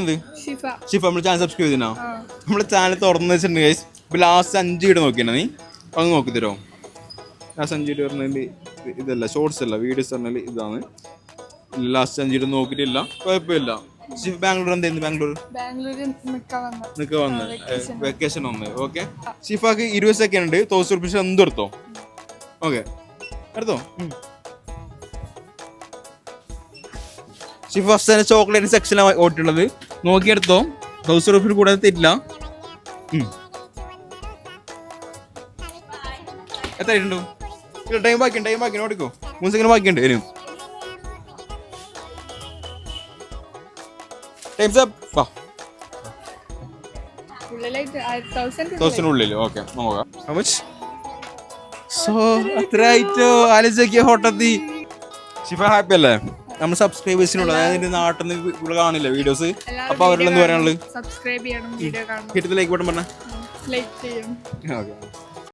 എന്ത് ഷിഫ. നമ്മൾ channel subscribe ചെയ്തിനാ നമ്മളെ ചാനൽ തുറന്നു വെച്ചിട്ടുണ്ട് ഗൈസ് ഇപ്പൊ ലാസ്റ്റ് അഞ്ച് വീഡിയോ നോക്കിയാണ് നീ. അങ്ങ് നോക്കി തരോ ലാസ്റ്റ് അഞ്ച് വീഡിയോ പറഞ്ഞാൽ ഇതല്ല ഷോർട്സ് അല്ല വീഡിയോസ് പറഞ്ഞാൽ ഇതാണ്. ലാസ്റ്റ് അഞ്ച് വീഡിയോ നോക്കിയിട്ടില്ല കുഴപ്പമില്ല. ഷിഫ് ബാംഗ്ലൂർ എന്തായിരുന്നു ബാംഗ്ലൂർ? നിക്ക വന്ന. വെക്കേഷൻ വന്ന്. ഓക്കെ ഷിഫാക്ക് ഇരുപത് സെക്കൻഡ് ഉണ്ട് തോസ് ഉറപ്പിച്ച് എന്തും എടുത്തോ ഓക്കെ എടുത്തോ? ഷിഫ ഫസ്റ്റ് തന്നെ ചോക്ലേറ്റ് സെക്ഷനാണ് ഓട്ടുള്ളത് നോക്കിയെടുത്തോ. തൗസൻഡ് റുപ്പിൽ കൂടാതെ തരില്ല. എത്ര ടൈം ബാക്കിയുണ്ട് ടൈം ബാക്കി ഓടിക്കോ. മൂന്ന് സെക്കൻഡ് ബാക്കിയുണ്ട്. വരും. ടൈംസ് അപ്പ് വാ. തൗസൻഡിനുള്ളിൽ ഓക്കെ നോക്കാം. ആലോചിക്കുക ഹോട്ടത്തി ഷിഫ ഹാപ്പി അല്ലേ? നമ്മൾ സബ്സ്ക്രൈബേഴ്സിനുള്ള അതായത് എന്റെ നാട്ടിൽ നിന്ന് കാണില്ല വീഡിയോസ് അപ്പൊ അവരുടെ എന്ത് പറയാനുള്ളത്? സബ്സ്ക്രൈബ് ചെയ്യണം വീഡിയോ കാണണം. ലൈക്ക് ബട്ടൺ പറഞ്ഞ. ലൈക്ക് ചെയ്യണം. ഓക്കെ